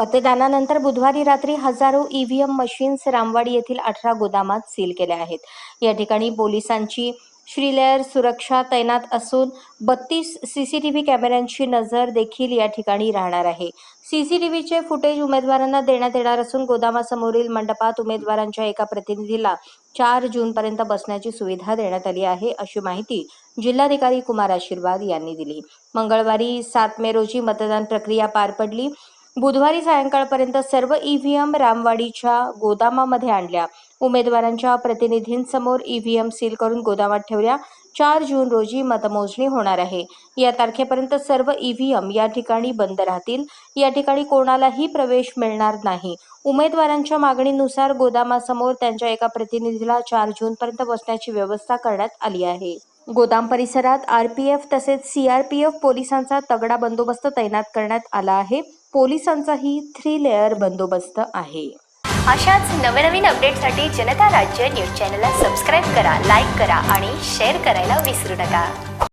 मतदानानंतर बुधवारी रात्री हजारो ईव्हीएम मशीन्स रामवाडी येथील अठरा गोदामात सील केल्या आहेत. या ठिकाणी पोलिसांची श्रीलेअर सुरक्षा तैनात असून बत्तीस सीसीटीव्ही कॅमेऱ्यांची नजर देखील या ठिकाणी राहणार आहे. सीसीटीव्हीचे फुटेज उमेदवारांना देण्यात येणार असून गोदामासमोरील मंडपात उमेदवारांच्या एका प्रतिनिधीला चार जूनपर्यंत बसण्याची सुविधा देण्यात आली आहे अशी माहिती जिल्हाधिकारी कुमार आशीर्वाद यांनी दिली. मंगळवारी सात मे रोजी मतदान प्रक्रिया पार पडली. बुधवारी सायंकाळपर्यंत सर्व ईव्हीएम रामवाडीच्या गोदामामध्ये आणल्या. उमेदवारांच्या प्रतिनिधींसमोर ईव्हीएम सील करून गोदामात ठेवल्या. चार जून रोजी मतमोजणी होणार आहे. या तारखेपर्यंत सर्व ईव्हीएम या ठिकाणी बंद राहतील. या ठिकाणी कोणालाही प्रवेश मिळणार नाही. उमेदवारांच्या मागणीनुसार गोदामासमोर त्यांच्या एका प्रतिनिधीला चार जूनपर्यंत बसण्याची व्यवस्था करण्यात आली आहे. गोदाम परिसरात आरपीएफ तसेच सीआरपीएफ पोलिसांचा तगडा बंदोबस्त तैनात करण्यात आला आहे. पोलिसांचाही थ्री लेअर बंदोबस्त आहे. अशाच नवनवीन अपडेटसाठी जनता राज्य न्यूज चॅनलला सबस्क्राईब करा लाईक करा आणि शेअर करायला विसरू नका.